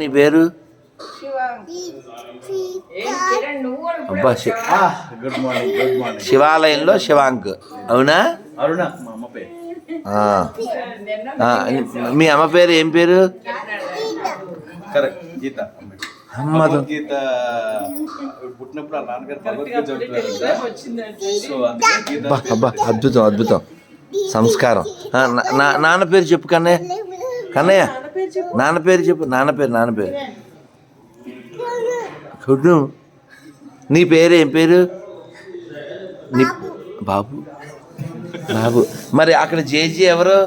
నీ పేరు? అబ్బా గుడ్ మార్నింగ్ గుడ్ మార్నింగ్ శివాలయంలో శివాంక్. అవునా? అరుణ మా అమ్మ పేరు. ఆ. ఆ, మీ అమ్మ పేరు ఏం పేరు? కరెక్ట్ గీత. అమ్మదు గీత పుట్టినప్పుడు ఆ నాన్నగారు అద్భుతం అద్భుతం. సంస్కారం. ఆ, నా- నా- నాన్న పేరు చెప్పు కన్నయ్య కన్నయ్య నాన్న పేరు చెప్పు నాన్న పేరు నాన్న పేరు. చూడు నీ పేరు ఏం పేరు? నీ బాబు. బాబు? మరి అక్కడ జేజీ ఎవరు?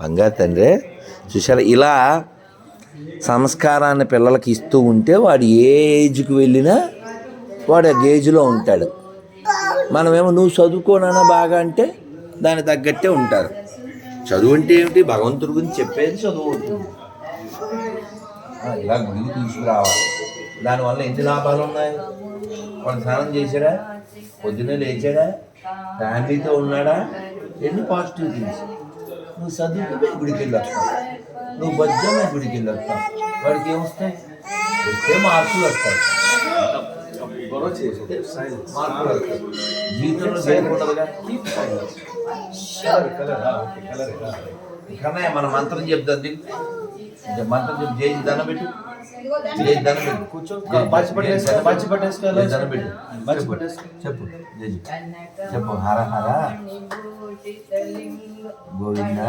బంగారు తండ్రి. చూసారా ఇలా సంస్కారాన్ని పిల్లలకి ఇస్తూ ఉంటే వాడు ఏ ఏజ్కి వెళ్ళినా వాడు ఆ గేజ్లో ఉంటాడు. మనమేమో నువ్వు చదువుకోనా బాగా అంటే దానికి తగ్గట్టే ఉంటారు. చదువు అంటే ఏమిటి? భగవంతుడి గురించి చెప్పేది చదువు. అవుతుంది ఇలా గుడికి తీసుకురావాలి. దానివల్ల ఎన్ని లాభాలు ఉన్నాయి? వాడు స్నానం చేశాడా? పొద్దున్నే లేచాడా? ఫ్యామిలీతో ఉన్నాడా? ఎన్ని పాజిటివ్ థింగ్స్. నువ్వు చదువుకునే గుడికి వెళ్ళొస్తావు. నువ్వు బద్దమే గుడికి వెళ్ళొస్తావు. వాడికి ఏమొస్తాయి వస్తే మార్కులు వస్తాయి. గొడవ జీవితంలో ఓకే కలర్ కన్నయ్య మన మంత్రం చెప్తాం దిగు ఇంకా మంత్రం చెప్పి జేజీ దండం పెట్టు. దండం పెట్టు. కూర్చో. బాచి పట్టేసుకో బాచి పట్టేసుకో జేజీ దండం పెట్టు. చెప్పు. పట్టేసుకో. చెప్పు జేజీ చెప్పు. హర హర. గోవింద.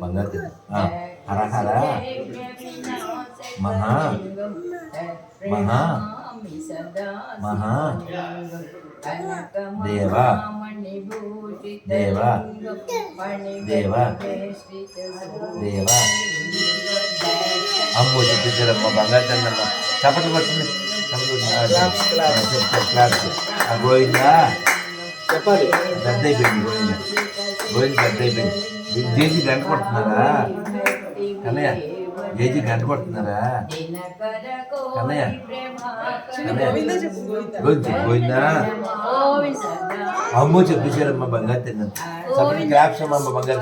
బంగారు హర హర. మహా. మహా. మహా. దేవ. దేవ. దేవ. దేవ. అమ్మో చెప్పేసారమ్మ బంగారు తిన్నమ్మ చప్పట్లు పట్టింది. ఆ, గోవిందా? చెప్పాలి. పెద్ద అయిపోయింది గోవింద? గోవింద పెద్ద అయిపోయింది జేజీ గంట కొడుతున్నారా? కన్నయ్య. జేజీ గంట కొడుతున్నారా కన్నయ్య. గోవిందా గోవిందా? అమ్మో చెప్పేశారమ్మ బంగారు తిన్నాను సపరేట్ క్లాప్స్ అమ్మ బంగారు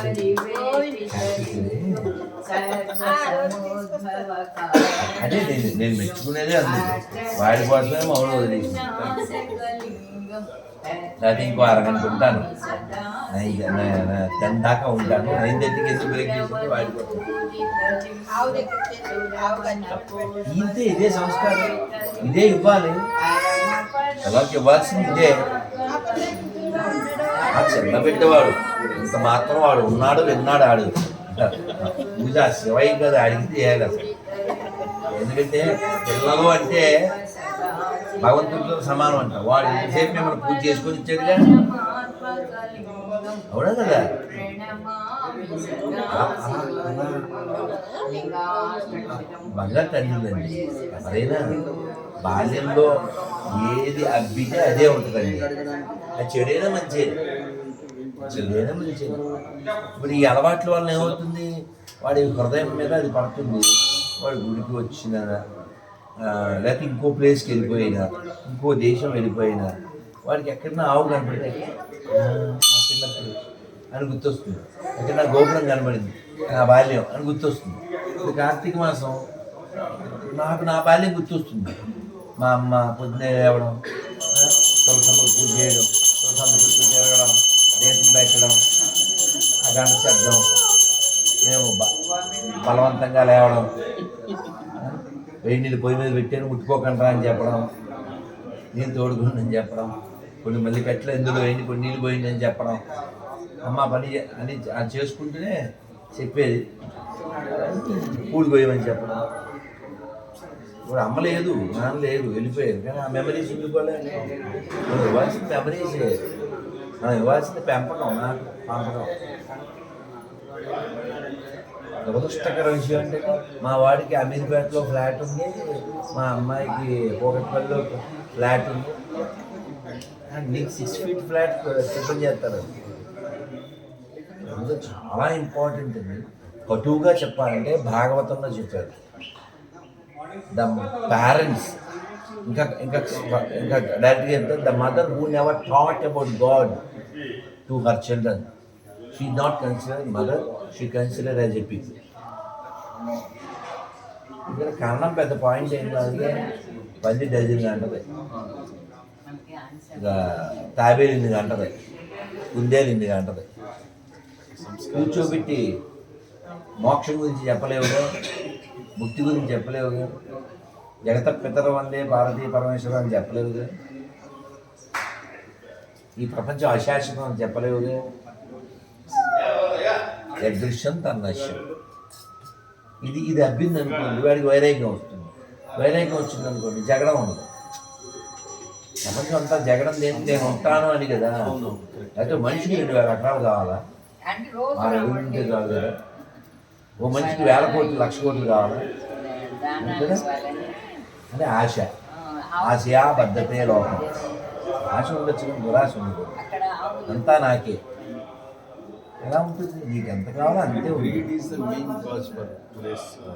అదే నేను నేను మెచ్చుకునేదే అందుకు. వాడి కోసమే మౌనం వదిలేసి అది ఇంకో అరగంట ఉంటాను టెన్ దాకా ఉంటాను నైన్ థర్టీకి ఎందుకు బ్రేక్ చేసింది వాడి ఇంతే ఇదే సంస్కారం ఇదే ఇవ్వాలి అలాగే ఇవ్వాల్సింది ఇదే ఆ చిన్న పెట్టేవాడు ఇంత మాత్రం వాడు ఉన్నాడు విన్నాడు ఆడు పూజ శివయ్య కదా అడిగితే చేయాలి అసలు ఎందుకంటే పిల్లలు అంటే భగవంతుడితో సమానం అంట. వాడు ఎంతసేపు మిమ్మల్ని పూజ చేసుకొని ఇచ్చాడుగా అవునా కదా? బాగా తల్లిదండి ఎవరైనా బాల్యంలో ఏది అబ్బితే అదే ఉంటుందండి. అది చెడైనా మంచిది. చెడైనా మంచిది. ఇప్పుడు ఈ అలవాట్ల వల్ల ఏమవుతుంది? వాడి హృదయం మీద అది పడుతుంది. వాడు గుడికి వచ్చిన లేకపోతే ఇంకో ప్లేస్కి వెళ్ళిపోయినా ఇంకో దేశం వెళ్ళిపోయినా వాడికి ఎక్కడన్నా ఆవు కనపడితే మా చిన్నప్పుడు అని గుర్తొస్తుంది. ఎక్కడన్నా గోపురం కనబడింది నా బాల్యం అని గుర్తొస్తుంది. ఇప్పుడు కార్తీక మాసం నాకు నా బాల్యం గుర్తొస్తుంది. మా అమ్మ పొద్దున్నే లేవడం ఆ, తులసమ్మకు పూజ చేయడం తులసమ్మ చుట్టూ తిరగడం దీపం పెట్టడం ఆ గంట శబ్దం మేము బలవంతంగా లేవడం వేడి నీళ్ళు పొయ్యి మీద పెట్టాను ముట్టుకోకుండా అని చెప్పడం నేను తోడుకుందని చెప్పడం కొన్ని మళ్ళీ కట్టెలు ఎందులో వేయండి కొన్ని నీళ్ళు పోయింది అని చెప్పడం. అమ్మ పని అని అది చేసుకుంటూనే చెప్పేది. పూలు పోయమని చెప్పడం. ఇప్పుడు అమ్మ లేదు నాన్న లేదు వెళ్ళిపోయారు. కానీ ఆ మెమరీస్ ఉండిపోలేదు మనం ఇవ్వాల్సిన మెమరీస్ మనం ఇవ్వాల్సిన పెంపకం నాకు పెంపకం. దురదృష్టకర విషయం అంటే మా వాడికి అమీర్పేటలో ఫ్లాట్ ఉంది. మా అమ్మాయికి పోకట్పల్లిలో ఫ్లాట్ ఉంది. అండ్ నీకు సిక్స్ ఫీట్ ఫ్లాట్ సిద్ధం చేస్తారు. అందులో చాలా ఇంపార్టెంట్ అండి కటువుగా చెప్పాలంటే భాగవతంలో చెప్పారు. ద పేరెంట్స్ ఇంకా ఇంకా ఇంకా డైరెక్ట్గా చెప్తారు the mother who never thought about God to her children she not consider mother she consider as a people ఇక్కడ కన్నడం పెద్ద పాయింట్ ఏం కాదు పది డజన్ అంటది ఇంకా తాబేలు ఇన్ని అంటది కుందేలు ఇన్ని అంటది కూర్చోబెట్టి మోక్షం గురించి చెప్పలేవు ముక్తి గురించి చెప్పలేవు జగత పితర వందే భారతీయ పరమేశ్వరం అని చెప్పలేవుగా ఈ ప్రపంచం అశాశ్వతం అని చెప్పలేవుగా యదృశ్యం తన్నశ్యం ఇది ఇది అబ్బింది అనుకోండి వాడికి వైరాగ్యం వస్తుంది. వైరాగ్యం వచ్చింది అనుకోండి జగడం ఉండదు. ప్రపంచం అంతా జగడం దేని నేను ఉంటాను అని కదా. అయితే మనిషికి రెండు వేల ఎకరాలు కావాలా? ఉంటే కాదు కదా. ఓ మనిషికి వేల కోట్లు లక్ష కోట్లు కావాలా? అంటే ఆశ. ఆశయా బద్ధతే లోకం. ఆశ ఉండొచ్చు దురాశ ఉండదు అంతా నాకే. ఎలా ఉంటుంది? నీకు ఎంత కావాలో అంతే uh,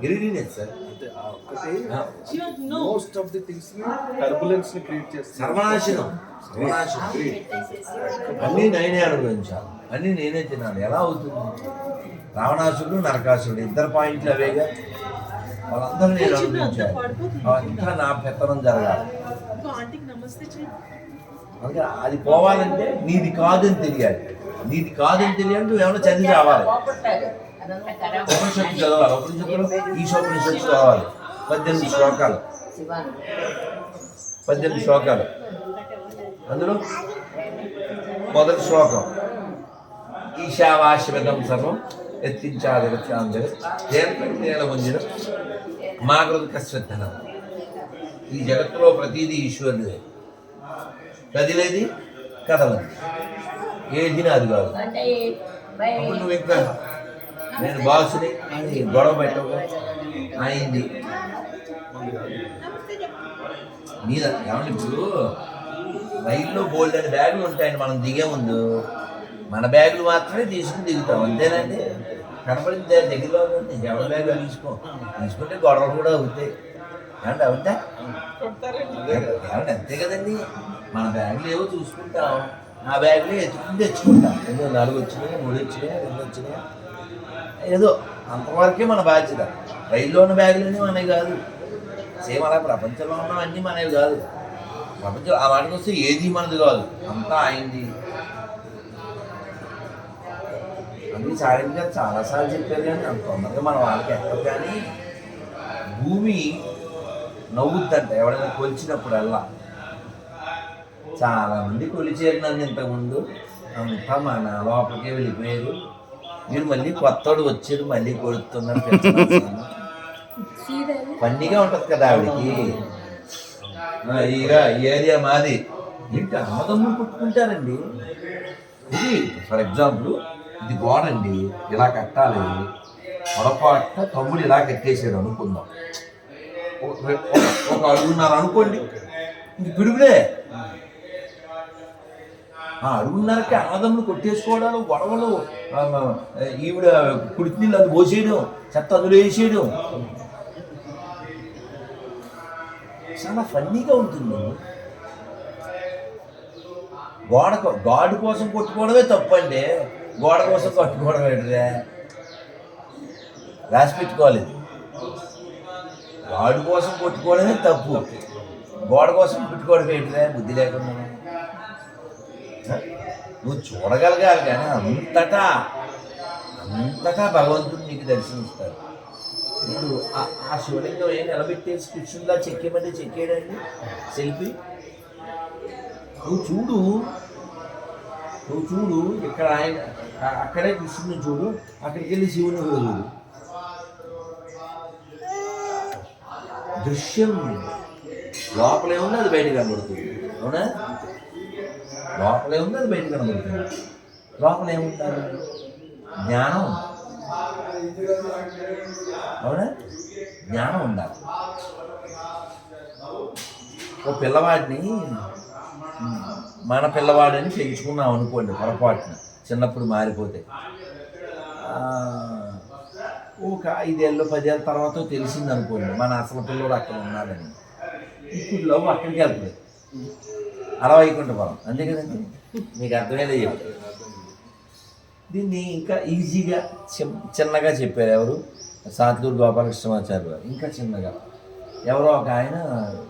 గిరిడీనేది సార్ అంటే. మోస్ట్ ఆఫ్ ది థింగ్స్ని టర్బులెన్స్ని క్రియేట్ చేస్తుంది. సర్వనాశనం సర్వనాశనం. అన్నీ నేనే అనుభవించాలి అన్నీ నేనే తినాలి. ఎలా అవుతుంది? రావణాసుడు నరకాసుడు ఇద్దరు పాయింట్లు అవేగా వాళ్ళందరూ నేను అనుభవించాలి అంతా నా పెత్తనం జరగాలి. ఇంకో ఆంటీకి నమస్తే చెయ్యి. అందుకే అది పోవాలంటే నీది కాదని తెలియాలి. నీది కాదని తెలియాలి నువ్వు ఏమైనా చదివి రావాలి. ఉపనిషత్తు చదవాలి. ఉపనిషత్తులు ఈశోపనిషత్తు చదవాలి పద్దెనిమిది శ్లోకాలు. పద్దెనిమిది శ్లోకాలు. అందులో మొదటి శ్లోకం. ఈశావాశ్వతం సర్వం ఎత్తించాదిరత్యాంజలి నేల ముంజిన మాగృత కశ్రద్ధనం ఈ జగత్తులో ప్రతిదీ ఈశ్వరుడే కదిలేది కదలదు ఏది నాది కాదు. అప్పుడు నువ్వు ఇంకా నేను బాసుని గొడవ పెట్టవు అయింది. మీద ఏమంటే ఇప్పుడు? రైల్లో బోల్డ్ అని బ్యాగులు ఉంటాయండి మనం దిగే ముందు. మన బ్యాగులు మాత్రమే తీసుకుని దిగుతాం అంతేనండి? కనపడింది దగ్గరలో ఉంది ఎవరి బ్యాగులు తీసుకో? తీసుకుంటే గొడవలు కూడా అవుతాయి. ఏమంటే అవుతా ఏమంటే అంతే కదండి? మన బ్యాగులు ఏవో చూసుకుంటాం. ఆ బ్యాగులు ఎత్తుకుని తెచ్చుకుంటాం. ఏదో నాలుగు వచ్చినాయి మూడు వచ్చినాయి రెండు వచ్చినాయి. ఏదో అంతవరకే మన బాధ్యత. రైల్లో ఉన్న బ్యాగులన్నీ మనవి కాదు. సేమ్ అలా ప్రపంచంలో ఉన్నవన్నీ మనవి కాదు. ప్రపంచం ఆ వాటికి వస్తే ఏది మనది కాదు. అంతా అయింది అందుకే సాయం గారు చాలాసార్లు చెప్పారు కానీ అంత తొందరగా మన వాళ్ళకి ఎక్కదు కానీ భూమి నవ్వుద్దంట. ఎవడైనా కొలిచినప్పుడల్లా. చాలా మంది నన్ను ఇంతకుముందు. అంతా మన లోపలికే వెళ్ళిపోయారు. మీరు మళ్ళీ కొత్తోడు వచ్చారు మళ్ళీ కొడుతున్నారు తెలుసుకున్నాను. ఉంటుంది కదా ఆవిడకి. ఆ, ఇక ఈ ఏరియా మాది. ఏంటి అమ్మదమ్ములు పుట్టుకుంటారండి ఇది ఫర్ ఎగ్జాంపుల్ ఇది గోడ అండి ఇలా కట్టాలి. పొరపాటున తమ్ముడు ఇలా కట్టేసాడు అనుకుందాం. ఒక- ఒక అడుగున్నారు అనుకోండి. ఇంక పిడుగులే. ఆ అడుగున్నరకి అన్నదమ్ములు కొట్టేసుకోవడాలు గొడవలు ఈవిడ కుడితి నీళ్ళు అది పోసేయడం చెత్త అందులో వేసేయడం. చాలా ఫన్నీగా ఉంటుంది. గోడ గాడు కోసం కొట్టుకోవడమే తప్పండి. గోడ కోసం కొట్టుకోవడం ఏంటరే రాసి పెట్టుకోవాలి. గాడు కోసం కొట్టుకోవడమే తప్పు. గోడ కోసం కొట్టుకోవడం ఏంటిదే? బుద్ధి లేకుండా. నువ్వు చూడగలగాలి కానీ అంతటా అంతటా భగవంతుడు నీకు దర్శనమిస్తాడు. ఇప్పుడు ఆ- శివలింగం ఏం నిలబెట్టేసి కృష్ణులా చెక్కేమంటే చెక్కేడండి సెల్ఫీ. నువ్వు చూడు. నువ్వు చూడు. ఇక్కడ ఆయన అక్కడే కృష్ణుని చూడు. అక్కడికి వెళ్ళి శివుని కూడా చూడు. దృశ్యం. లోపలే ఉంది అది బయట కనబడుతుంది. అవునా? లోపలే ఉంది అది బయట కనబడుతుంది. లోపల ఏముంటారు? జ్ఞానం అవునా? జ్ఞానం ఉండాలి. ఓ పిల్లవాడిని మన పిల్లవాడని చేయించుకున్నాం అనుకోండి పొరపాటున చిన్నప్పుడు మారిపోతే. ఒక ఐదేళ్ళు పదేళ్ళ తర్వాత తెలిసింది అనుకోండి మన అసలు పిల్లడు అక్కడ ఉన్నాడని. ఇప్పుడు లవ్ అక్కడికి వెళ్తుంది అలా వైకుంఠపురం అంతే కదండి మీకు అర్థమయ్యేదే చెప్తారు దీన్ని ఇంకా ఈజీగా చిన్నగా చెప్పారు ఎవరు? సాత్లూరు గోపాలకృష్ణమాచార్య గారు. ఇంకా చిన్నగా. ఎవరో ఒక ఆయన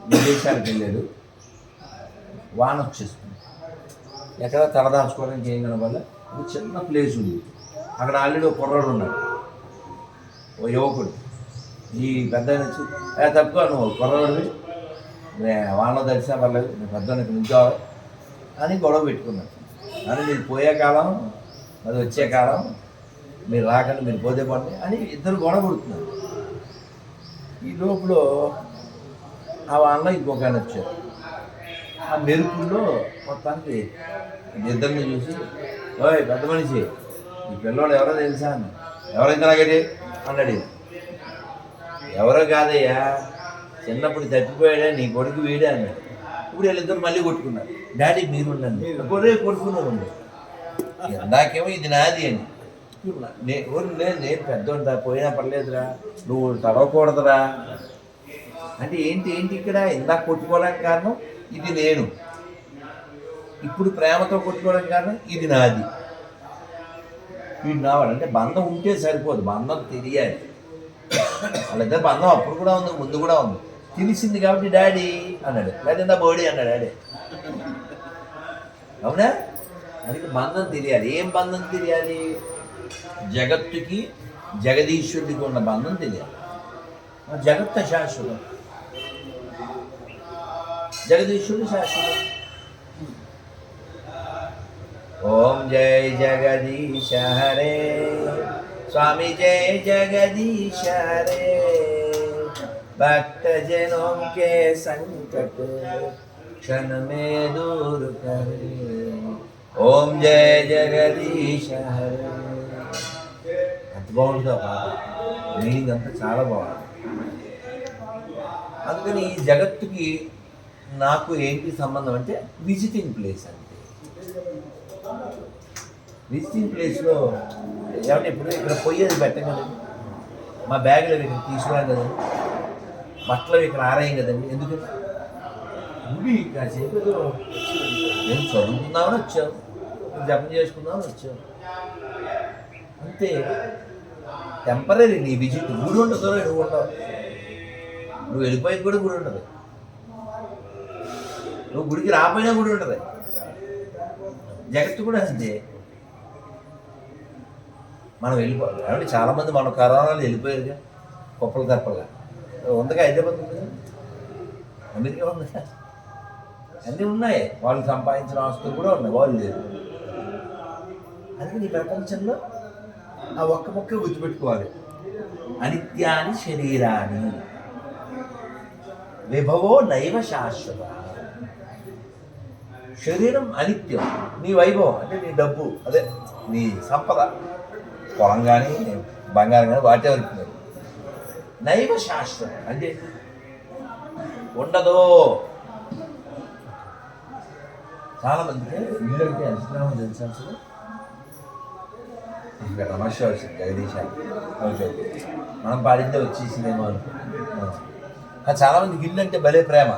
విదేశాలకు వెళ్ళాడు. వాన వచ్చేస్తుంది ఎక్కడ తలదాచుకోవడానికి ఏం కనబడాల. ఒక చిన్న ప్లేస్ ఉంది. అక్కడ ఆల్రెడీ ఒక కుర్రాడు ఉన్నాడు. ఓ యువకుడు. ఈ పెద్ద ఆయన వచ్చి నువ్వు కుర్రాడు వానలో తెలిసినా పర్లేదు నేను పెద్ద ఇక్కడ నుంచోవాలి అని గొడవ పెట్టుకున్నాను అని మీరు పోయే కాలం అది వచ్చే కాలం మీరు రాకండి మీరు పోతే పండి అని ఇద్దరు గొడవ కొడుతున్నారు. ఈ లోపల ఆ వానలో ఇంకొక ఆయన వచ్చారు. ఆ మెరుపుల్లో మొత్తానికి ఇద్దరిని చూసి ఓయ్ పెద్ద మనిషి ఈ పిల్లోడు ఎవరో తెలుసా? అని ఎవరైతే నాగడి అన్నాడు ఎవరో కాదయ్యా చిన్నప్పుడు తప్పిపోయాడా నీ కొడుకు వీడే అన్నాడు. ఇప్పుడు వీళ్ళిద్దరు మళ్ళీ కొట్టుకున్నారు. డాడీ మీరు ఉండండి. కొరే కొట్టుకున్నారు ఇందాకేమో ఇది నాది అని. నేను నేను పెద్దోందా పోయినా పర్లేదురా. నువ్వు తడవకూడదురా. అంటే ఏంటి ఏంటి ఇక్కడ? ఇందాక కొట్టుకోవడానికి కారణం ఇది నేను. ఇప్పుడు ప్రేమతో కొట్టుకోవడానికి కారణం ఇది నాది. వీడు నావాడు అంటే బంధం ఉంటే సరిపోదు. బంధం తెలియాలి. వాళ్ళిద్దరు బంధం అప్పుడు కూడా ఉంది ముందు కూడా ఉంది. తెలిసింది కాబట్టి డాడీ అన్నాడు లేదా బోడీ అన్నాడు డాడీ అవునా అందుకే బంధం తెలియాలి ఏం బంధం తెలియాలి జగత్తుకి జగదీశ్వరుడికి ఉన్న బంధం తెలియాలి జగత్ శాశ్వతం జగదీశ్వరుడు శాశ్వతం ఓం జయ జగదీశ హరే స్వామి జయ జగదీశ హరే भक्त जनों के संकट क्षण में दूर करे ఓం జయ జగదీశ హరే అంత బాగుంటుందో పాట మీనింగ్ అంతా చాలా బాగుంది అందుకని ఈ జగత్తుకి నాకు ఏంటి సంబంధం అంటే విజిటింగ్ ప్లేస్ అంతే విజిటింగ్ ప్లేస్లో ఏమంటే ఇప్పుడు ఇక్కడ పొయ్యేది పెట్టం కదండి మా బ్యాగులు అవి ఇక్కడ తీసుకురాం కదండి బట్టలు ఇక్కడ ఆరాయం కదండి. ఎందుకు? గుడి కాసేపు నేను చదువుకుందామని వచ్చాం జపం చేసుకుందామని వచ్చాం అంతే. టెంపరీ నీ విజిట్ గుడి ఉండదు నువ్వు ఉండవు నువ్వు వెళ్ళిపోయి కూడా గుడి ఉండదు. నువ్వు గుడికి రాపోయినా గుడి ఉంటుంది జగత్తు కూడా అంతే. మనం వెళ్ళిపో కాబట్టి చాలామంది మన కరోనాలు వెళ్ళిపోయారుగా కుప్పలు తప్పలుగా ఉందిగా హైదరాబాద్ ఉంది? అమెరికా ఉందిగా అన్నీ ఉన్నాయి. వాళ్ళు సంపాదించిన ఆస్తులు కూడా ఉన్నాయి. వాళ్ళు లేదు అందుకని ఈ ప్రపంచంలో ఆ ఒక్క మొక్క గుర్తుపెట్టుకోవాలి. అనిత్యాని శరీరాన్ని విభవో నైవ శాశ్వత. శరీరం అనిత్యం. నీ వైభవం అంటే నీ డబ్బు అదే నీ సంపద. పొలం కానీ బంగారం కానీ వాటే వరకు నైవ శాశ్వత. అంటే ఉండదు. చాలా మంది ఇల్లు అంటే ఎంత తెలుసా అసలు? ఇంకా సమస్య వచ్చింది జగదీశ. ఓకే. మనం పాడితే వచ్చేసిందేమో అనుకో చాలా మందికి ఇల్లు అంటే భలే ప్రేమ.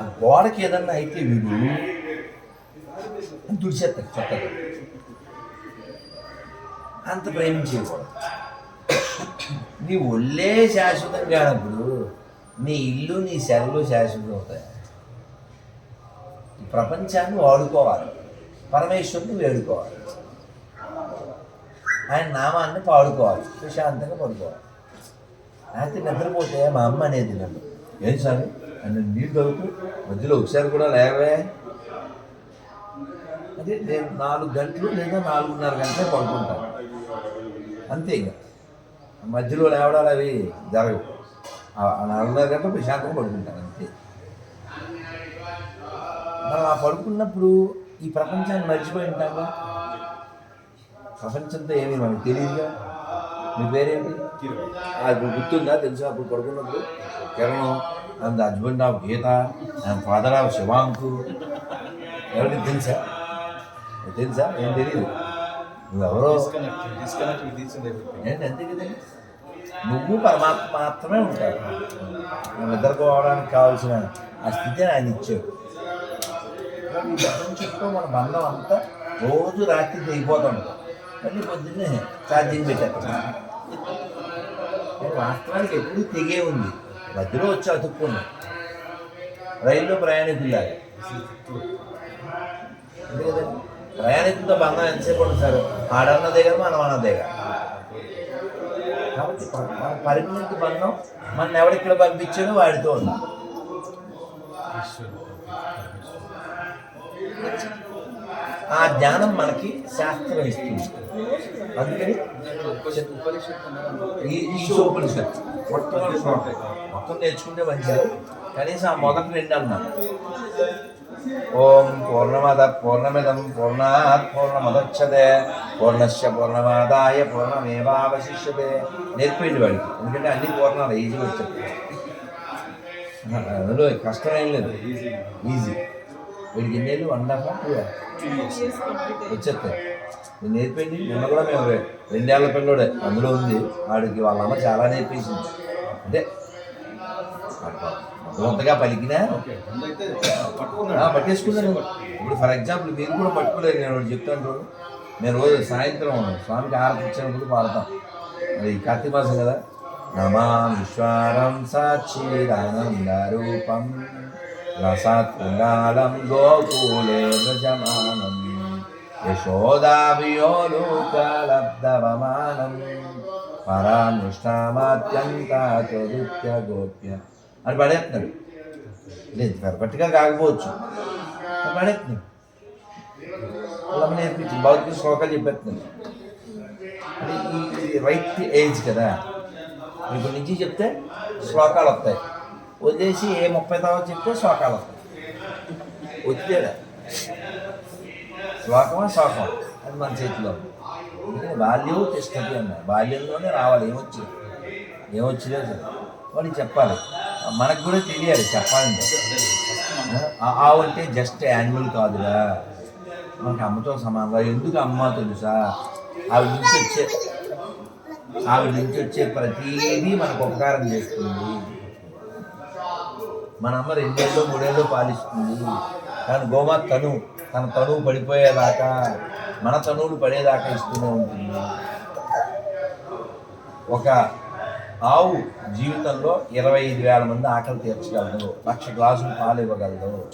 ఆ గోడకి ఏదన్నా అయితే వీడు తుడిచేస్తారు చక్కగా. అంత ప్రేమించేవాడు నీ ఒళ్ళే శాశ్వతం కానప్పుడు నీ ఇల్లు నీ సెల్లు శాశ్వతం అవుతాయి. ప్రపంచాన్ని వాడుకోవాలి. పరమేశ్వరుని వేడుకోవాలి. ఆయన నామాన్ని పాడుకోవాలి. ప్రశాంతంగా పడుకోవాలి. రాత్రి నిద్రపోతే మా అమ్మ అనేది నన్ను ఏం స్వామి? నన్ను నీళ్ళు తగ్గుతూ మధ్యలో ఒకసారి కూడా లేవే అదే నేను నాలుగు గంటలు లేదా నాలుగున్నర గంటలే పడుకుంటాను. అంతే ఇంకా. మధ్యలో లేవడాలు అవి జరగవు. నాలుగున్నర గంటలు ప్రశాంతంగా పడుకుంటాను అంతే. మనం ఆ పడుకున్నప్పుడు ఈ ప్రపంచాన్ని మర్చిపోయి ఉంటాగా ప్రపంచంతో ఏమీ మనకు తెలియదుగా. మీ పేరేంటి? అది గుర్తుందా తెలుసా? అప్పుడు పడుకున్నప్పుడు కిరణం and husband of Geetha and father of శివాంకు. ఎవరికి తెలుసా? తెలుసా? ఏం తెలియదు అంతే కదండి నువ్వు పరమాత్మ మాత్రమే ఉంటారు నిద్రపోవడానికి కావాల్సిన ఆ స్థితి ఆయన ఇచ్చాడు. ప్రపంచంతో మన బంధం అంతా రోజు రాత్రి తెగిపోతాం మళ్ళీ పొద్దున్నే ఛార్జింగ్ పెట్టేస్తాం. వాస్తవానికి ఎప్పుడు తెగే ఉంది. మధ్యలో వచ్చి అతుక్కుంది. రైల్లో ప్రయాణికులాగా అంతే కదండి ప్రయాణికులతో బంధం ఎంతసేపు ఉంటుంది సార్? ఆడన్నదే కదా మనం అన్నదే కదా కాబట్టి మన పరిమితి బంధం మన ఎవరిక్కడ పంపించాడో వాడితో ఉంది. ఆ జ్ఞానం మనకి శాస్త్రం ఇస్తుంది. అందుకని ఉపనిషత్తు మొత్తం నేర్చుకుంటే మంచిది కనీసం ఆ మొదటి రెండు అన్నాను ఓం పూర్ణమద పూర్ణమిదం పూర్ణాత్ పూర్ణమదచ్చదే పూర్ణశ్య పూర్ణమాదాయ పూర్ణమేవావశిష్యతే. నేర్పిండి వాడికి ఎందుకంటే అన్ని పూర్ణాలు ఈజీ వచ్చాయి. అందులో కష్టం ఏం లేదు ఈజీ వీడికి ఎన్నేళ్ళు వన్ అండ్ హాఫ్ వచ్చేస్తాయి. నేను నేర్పింది నిన్న కూడా మేము రెండేళ్ళ పిల్లోడే అందులో ఉంది. వాడికి వాళ్ళ అమ్మ చాలా నేర్పించింది. అంటే అంతగా పలికినా పట్టేసుకున్నాను ఇప్పుడు ఫర్ ఎగ్జాంపుల్ మీరు కూడా పట్టుకోలేరు నేను చెప్తాను నేను రోజు సాయంత్రం స్వామికి ఆరతి ఇచ్చినప్పుడు పాడతాం. అది కార్తీక మాసం కదా. నమా విశ్వారం సాక్షిరానంద రూపం. రసాత్ కుండాలం గోకులే వ్రజమానం. యశోదాభియోలూకలబ్ధవమానం. పరానుష్ఠామాత్యంత చదుత్య గోప్య అని పడేస్తున్నాడు లేదు పర్ఫెక్ట్గా కాకపోవచ్చు. అది పడేస్తున్నాడు అలా నేర్పించి భౌతిక శ్లోకాలు చెప్పేస్తున్నాడు అంటే ఈ రైట్ ఏజ్ కదా. ఇప్పుడు నుంచి చెప్తే శ్లోకాలు వస్తాయి. వదిలేసి ఏ ముప్పై తర్వాత చెప్తే శ్లోకాలు వస్తాయి. వచ్చేదా శ్లోకమా శ్లోకం అది మన చేతిలో. బాల్యం తిష్టది అన్నారు. బాల్యంలోనే రావాలి. ఏమొచ్చు ఏమొచ్చిలేదు వాడికి చెప్పాలి. మనకు కూడా తెలియాలి చెప్పాలంటే. ఆవు అంటే జస్ట్ యానిమల్ కాదురా. మనకి అమ్మతో సమానంగా ఎందుకు అమ్మ తెలుసా? ఆవిడ నుంచి వచ్చే ఆవిడ నుంచి వచ్చే ప్రతిదీ మనకు ఉపకారం చేస్తుంది. మన అమ్మ రెండేళ్ళు మూడేళ్ళు పాలిస్తుంది. కానీ గోమాత తను తన తనువు పడిపోయేదాకా మన తనువులు పడేదాకా ఇస్తూనే ఉంటుంది. ఒక ఆవు జీవితంలో ఇరవై ఐదు వేల మంది ఆకలి తీర్చగలదు లక్ష గ్లాసులు పాలు ఇవ్వగలదు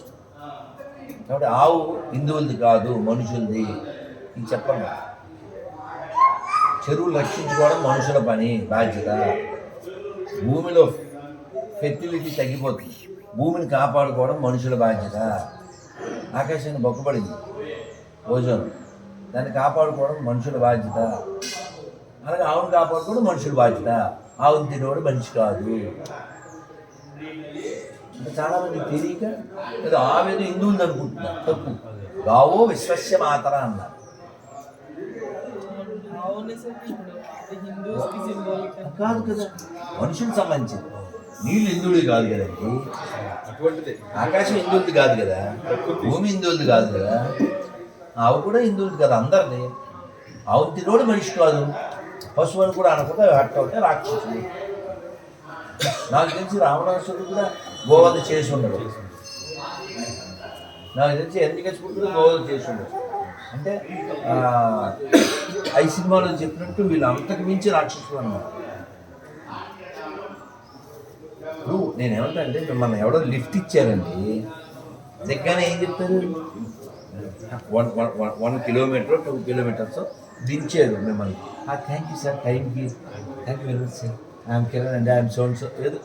కాబట్టి ఆవు హిందువులది కాదు మనుషులది. ఇది చెప్పండి. చెరువులు రక్షించుకోవడం మనుషుల పని బాధ్యత. భూమిలో ఫెర్టిలిటీ తగ్గిపోతుంది. భూమిని కాపాడుకోవడం మనుషుల బాధ్యత. ఆకాశాన్ని బొక్కబడింది. ఓజోన్. దాన్ని కాపాడుకోవడం మనుషుల బాధ్యత. అలాగే ఆవును కాపాడుకోవడం మనుషుల బాధ్యత. ఆవును తినేవాడు మనిషి కాదు. అంటే చాలా మంది తెలియక ఏదో ఆవేదో హిందువులు అనుకుంటున్నారు తప్పు. గావో విశ్వస్య మాతర అన్నారు. కాదు కదా. మనుషులకు సంబంధించింది. నీళ్ళు హిందువుడి కాదు కదండి అటువంటిది. ఆకాశం హిందువులది కాదు కదా. భూమి హిందువులది కాదు కదా. ఆవు కూడా హిందువులది కదా అందరిది. ఆవు తినోడు మనిషి కాదు. పశువుని కూడా అనకుండా హట్ అవుతే రాక్షసుడు నాకు తెలిసి రావణాసుడు కూడా గోవధ చేసి ఉండడు. నాకు తెలిసి ఎందుకు కూడా గోవధ చేసి ఉండడు. అంటే ఐ సినిమాలో చెప్పినట్టు వీళ్ళు అంతకు మించి రాక్షసులు అన్నమాట. ఇప్పుడు నేను ఏమంటా అంటే మిమ్మల్ని ఎవడో లిఫ్ట్ ఇచ్చారండి. దిగ్గానే ఏం చెప్తారు? One one- one kilometer two kilometers దించారు మిమ్మల్ని. Thank you sir thank you thank you very much sir I'm Kiran and I'm son so ఏదో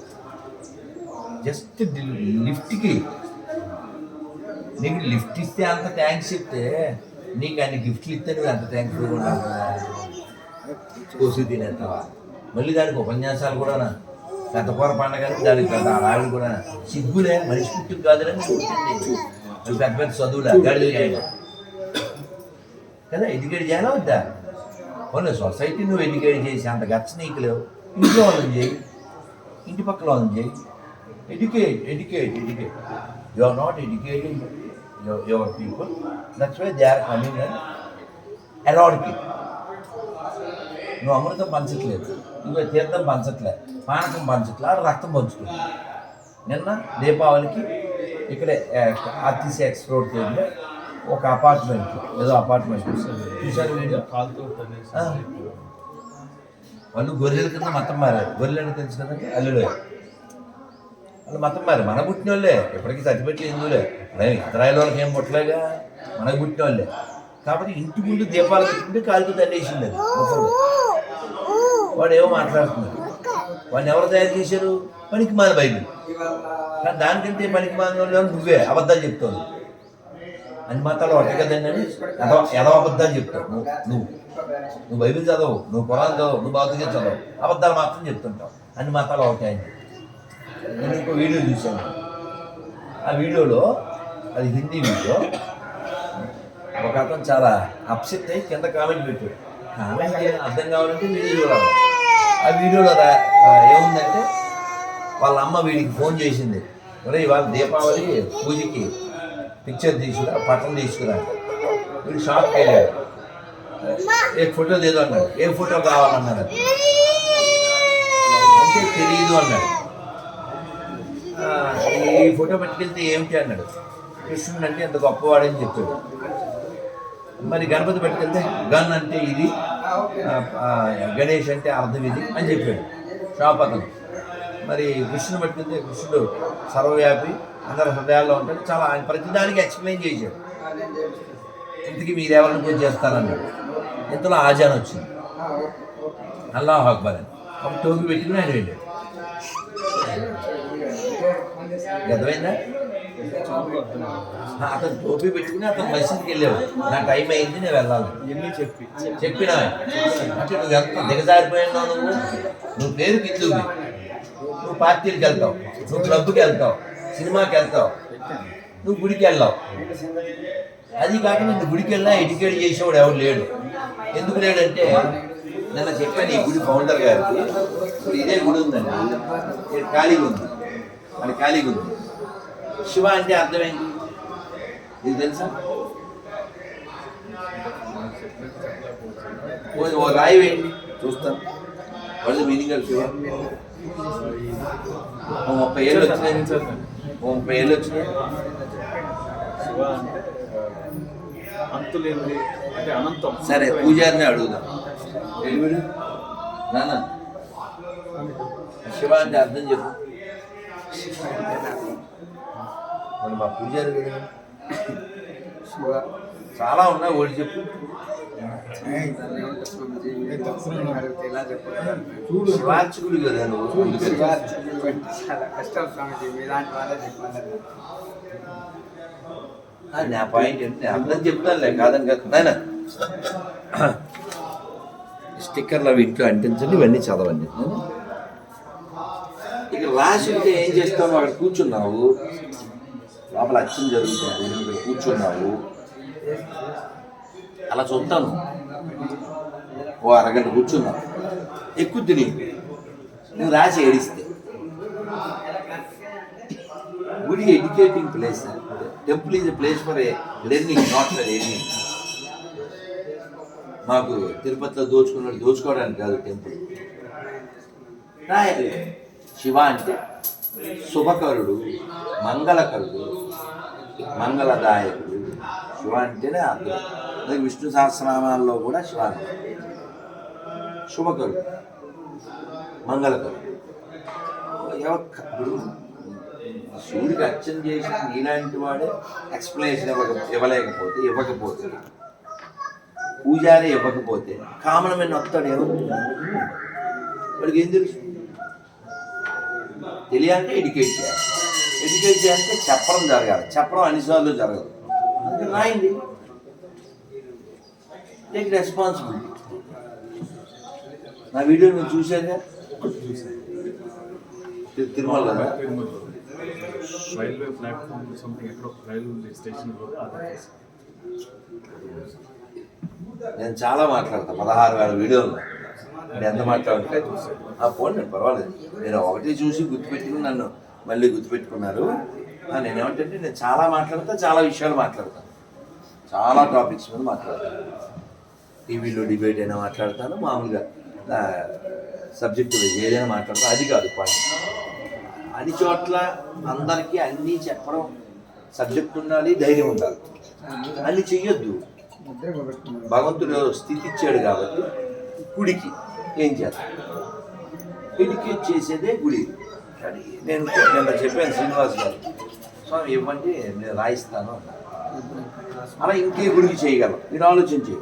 జస్ట్ లిఫ్ట్కి నీకు లిఫ్ట్ ఇస్తే అంత థ్యాంక్స్ ఇస్తే నీకు అన్ని గిఫ్ట్లు ఇస్తే నువ్వు అంత థ్యాంక్స్ కోసి తినేస్తావా? మళ్ళీ దానికి ఉపన్యాసాలు కూడా పెద్దకూర పండగ దానికి పెద్ద ఆవిడ కూడా సిగ్గులే మనిషి పుట్టుకు కాదులే పుట్టింది. పెద్ద పెద్ద చదువులే గడిలు కదా? ఎడ్యుకేట్ చేయాలా వద్దా? ఓన్లీ సొసైటీ నువ్వు ఎడ్యుకేట్ చేసి అంత గచ్చ నీకు లేవు ఇంట్లో వాళ్ళని చేయి ఇంటి పక్కల వాళ్ళని చేయి. Educate educate educate. You are not educating your people that's why they are coming and నువ్వు అమృతం పంచట్లేదు. నువ్వు తీర్థం పంచట్లే. పానకం పంచట్లే. రక్తం పంచుతుంది నిన్న దీపావళికి ఇక్కడే ఆర్టీసీ ఎక్స్ రోడ్ ఒక అపార్ట్మెంట్ ఏదో అపార్ట్మెంట్ చూసారు వీడియో? వాళ్ళు గొర్రెల కింద మతం మారారు. గొర్రెలు తెలుసు కదండి? అల్లుడే. వాళ్ళు మతం మారు మన పుట్టిన వాళ్ళే ఇప్పటికీ చచ్చిపెట్టి హిందువులే. అదే ఇతరాయిల వాళ్ళకి ఏం పుట్టలేగా? మనకు పుట్టిన వాళ్ళే కాబట్టి ఇంటి ముందు దీపాలు పెట్టుకుంటే కాలుతో దండేసింది అది. వాడు ఏమో మాట్లాడుతున్నాడు. వాడిని ఎవరు తయారు చేశారు? పనికి మాన బైబిల్. కానీ దానికంటే పనికి మాన వాళ్ళు నువ్వే. అబద్ధాలు చెప్తావు అన్ని మతాలు ఒకటే కదండి అని ఎదవ ఎదవ అబద్ధాలు చెప్తావు నువ్వు నువ్వు నువ్వు బైబిల్ చదవు నువ్వు పొలాలు చదవు నువ్వు భౌతిక చదవు అబద్ధాలు మాత్రం చెప్తుంటావు. అన్ని మతాలు ఒకటే అని నేను ఇంకో వీడియో చూశాను. ఆ వీడియోలో అది హిందీ వీడియో. ఒక అతను చాలా అప్సెట్ అయ్యి కింద కామెంట్ పెట్టాడు. కామెంట్ అర్థం కావాలంటే వీడియో చూడాలి. ఆ వీడియోలో రా- ఏముందంటే వాళ్ళ అమ్మ వీడికి ఫోన్ చేసింది. ఒరే ఇవాళ దీపావళి పూజకి పిక్చర్ తీసుకురా పట్టం తీసుకురా. వీడు షాప్కి వెళ్ళాడు ఏ ఫోటో ఏదో అన్నాడు. ఏ ఫోటో కావాలన్నాడు? అంటే తెలియదు అన్నాడు. ఈ ఫోటో పట్టుకెళ్తే ఏమిటి అన్నాడు. కృష్ణుడు అంటే ఎంత గొప్పవాడని చెప్పాడు. మరి గణపతి పట్టుకెళ్తే గన్ అంటే ఇది గణేష్ అంటే అర్థం ఇది అని చెప్పాడు. షాప్ అతను మరి కృష్ణుడు పట్టుకెళ్తే కృష్ణుడు సర్వవ్యాపి అందరి హృదయాల్లో ఉంటాడు. చాలా ఆయన ప్రతిదానికి ఎక్స్ప్లెయిన్ చేశాడు. ఇంతకీ మీరు ఎవరిని పూజ చేస్తారన్నాడు ఇంతలో ఆజాన్ వచ్చింది. అల్లాహ్ అక్బర్ అని. ఒక టోపీ పెట్టుకుని ఆయన వెళ్ళాడు. ఆ, అతను టోపీ పెట్టుకుని అతను మసీద్కి వెళ్ళాడు. నా టైం అయింది నేను వెళ్ళాలి. చెప్పి. చెప్పినా? అంటే నువ్వు ఎంత దిగజారిపోయినావు నువ్వు? నువ్వు పేరు హిందువువి నువ్వు పార్టీలకు వెళ్తావు. నువ్వు క్లబ్కి వెళ్తావు. సినిమాకి వెళ్తావు. నువ్వు గుడికి వెళ్ళావు. అది కాక నిన్ను గుడికి వెళ్ళినా ఎడ్యుకేట్ చేసేవాడు ఎవడు లేడు. ఎందుకు లేడంటే నిన్న చెప్పాను ఈ గుడి ఫౌండర్ గారికి ఇప్పుడు ఇదే గుడి ఉందండి. ఖాళీగా ఉంది అది ఖాళీగా ఉంది శివ అంటే అర్థమైంది ఇది తెలుసా? ఓ ఓ రాయి వేయండి. చూస్తాను వాళ్ళు మీనింగ్ శివ. ముప్పై ఏళ్ళు వచ్చినాయి ముప్పై ఏళ్ళు వచ్చినాయి శివ అంటే అంతులేనిది అంటే అనంతం. సరే పూజారిని అడుగుదాం. ఎలుగుడు నాన్న. శివ అంటే అర్థం చెప్పు. మరి మా పూజారి కదా చాలా ఉన్నాయి ఓడి చెప్పు. శివార్చకుడు కదా నువ్వు చాలా కష్టం స్వామిజీ మీలాంటి వాళ్ళే చెప్పాలి నా పాయింట్ ఏంటి నేను అర్థం చెప్తానులే కాదని కాదు నాయన స్టిక్కర్లు అవి ఇంట్లో అంటించండి ఇవన్నీ చదవండి ఇక రాసి ఉంటే ఏం చేస్తావు అక్కడ కూర్చున్నావు లోపల అచ్చం జరుగుతుంది ఇక్కడ కూర్చున్నావు అలా చూస్తాను ఓ అరగంట కూర్చున్నావు ఎక్కుద్ది తిని. నువ్వు రాసి ఏడిస్తే. గుడి educating place temple is place for learning not for earning. మాకు తిరుపతిలో దోచుకున్నాడు దోచుకోవడానికి కాదు టెంపుల్. రాయాలి. శివ అంటే శుభకరుడు మంగళకరుడు మంగళదాయకుడు. శివ అంటేనే అర్థం అలాగే విష్ణు సహస్రనామాల్లో కూడా శివ శుభకరు మంగళకరు ఎవరు ఎవ- శివుడికి అర్చన చేసిన నీలాంటి వాడే ఎక్స్ప్లెనేషన్ ఇవ్వక ఇవ్వలేకపోతే ఇవ్వకపోతే పూజారి ఇవ్వకపోతే కామనమైన వస్తాడు ఎవరు? వాడికి ఏం తెలుసు? తెలియాలంటే ఎడ్యుకేట్ చేయాలి. ఎడ్యుకేట్ చేయాలంటే చెప్పడం జరగాలి. చెప్పడం అన్నిసార్లు జరగదు. అందుకని రాయండి. టేక్ రెస్పాన్సిబిలిటీ నా వీడియో నువ్వు చూసాగా తిరుమల రైల్వే ప్లాట్ఫామ్ సంథింగ్ ఎక్కడో రైల్వే స్టేషన్ అది నేను చాలా మాట్లాడతా పదహారు వేల వీడియోలు. నేను ఎంత మాట్లాడుతుంటే ఆ ఫోన్ నేను పర్వాలేదు. నేను ఒకటి చూసి గుర్తుపెట్టుకుని నన్ను మళ్ళీ గుర్తుపెట్టుకున్నారు. ఆ, నేనేమంటే నేను చాలా మాట్లాడతా చాలా విషయాలు మాట్లాడతాను చాలా టాపిక్స్ మీద మాట్లాడతాను టీవీలో డిబేట్ అయినా మాట్లాడతాను మామూలుగా సబ్జెక్టు సబ్జెక్ట్ ఏదైనా మాట్లాడతాను. అది కాదు పాయింట్ అన్ని చోట్ల అందరికీ అన్నీ చెప్పడం సబ్జెక్ట్ ఉండాలి ధైర్యం ఉండాలి. అన్ని చెయ్యొద్దు. భగవంతుడు స్థితి ఇచ్చాడు కాబట్టి గుడికి ఏం చేస్తాను గుడికి చేసేదే గుడి. కానీ నేను నిన్న చెప్పాను శ్రీనివాస్ గారు స్వామి ఇవ్వండి నేను రాయిస్తాను అలా ఇంకే గుడికి చేయగలం. మీరు ఆలోచించి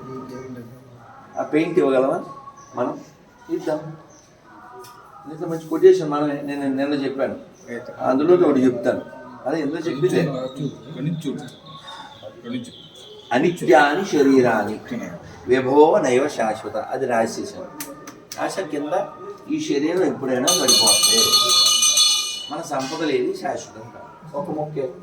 ఆ పెయింట్ ఇవ్వగలమా? మనం ఇద్దాం. ఇంత మంచి కొటేషన్ మనం నేను నిన్న చెప్పాను. అందులో ఒకటి చెప్తాను. అదే ఎందులో చెప్పిందే? అనిత్యాని శరీరాని. విభవ నైవ శాశ్వత. అది రాసేసాను ఆశ కింద ఈ శరీరం ఎప్పుడైనా పడిపోతుంది మన సంపదలు ఏవి శాశ్వతం కాదు. ఒక మొక్కే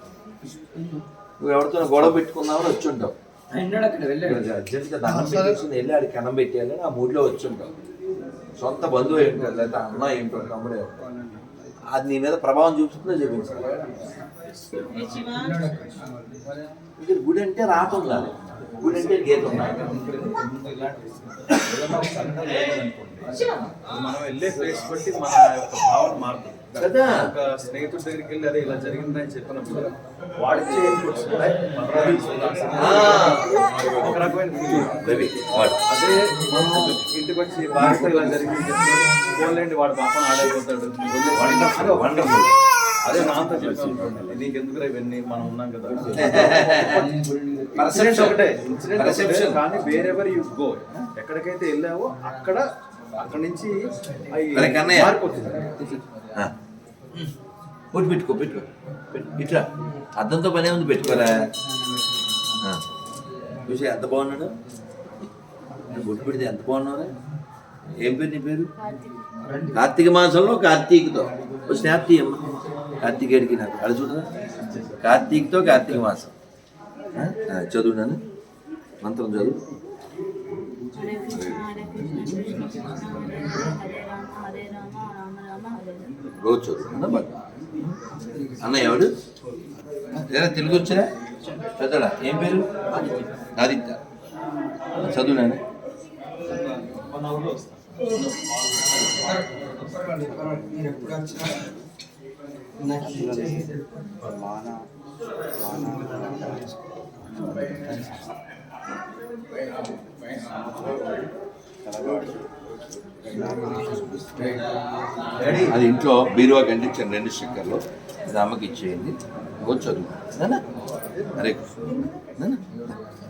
నువ్వు ఎవరితో గొడవ పెట్టుకున్నావని వచ్చి ఉంటావు అర్జెంట్గా దండం పెట్టేసి వెళ్ళి ఆడికి కన్నం పెట్టేయాలని ఆ మూడ్లో వచ్చి ఉంటావు సొంత బంధువు ఏంటో లేదా అన్న ఏంటో తమ్ముడే. అది నీ మీద ప్రభావం చూపుతుందో చూపించాలి ఇక్కడ గుడి అంటే రాత ఉండాలి. గుడి అంటే గీత ఉండాలి. మనం వెళ్ళే ప్లేస్ బట్టి మన యొక్క భావన మారుతుంది. కదా? ఒక స్నేహితుడి దగ్గరికి వెళ్ళి అదే ఇలా జరిగిందని చెప్పినప్పుడు వాడిచ్చే ఇన్పుట్స్ ఆ. ఒక రకమైన వాడు. అదే మనం ఇంటికి వచ్చి భార్యతో ఇలా జరిగింది ఫోన్లేండి వాడు పాపం ఆడైపోతాడు. వండర్ఫుల్ వండర్ఫుల్ అదే నాతో చెప్తాను నీకు ఎందుకు ఇవన్నీ? మనం ఉన్నాం కదా. ఇన్సిడెంట్. ఒకటే. ఇన్సిడెంట్. కానీ వేరెవర్ యు గో ఎక్కడికైతే వెళ్ళావో అక్కడ అక్కడ నుంచి. మారిపోతుంది. బొట్టు పెట్టుకో పెట్టుకో. పెట్టు. ఇట్లా. అద్దంతో పనే ఉంది పెట్టుకోరా. చూసి ఎంత బాగున్నాడు? నేను బొట్టు పెడితే ఎంత బాగున్నారా ఏం పేరు నీ పేరు? కార్తీక. మాసంలో కార్తీక్తో. ఓ స్నాప్ తీయమ్మ. కార్తీకేయుడికి నాకు అది చూడరా? కార్తీక్తో కార్తీక మాసం. చదువు నాన్న? మంత్రం చదువు. రోజు చదువుకున్నా అన్న బాగా అన్న ఎవడు? ఏదైనా తెలుగు వచ్చినా చదవడా ఏం పేరు? ఆదిత్య. చదువు నాన్న అది ఇంట్లో బీరువా కంటించాను రెండు స్టిక్కర్లు. అది అమ్మకి ఇచ్చేయండి. రోజు చదువు. అరే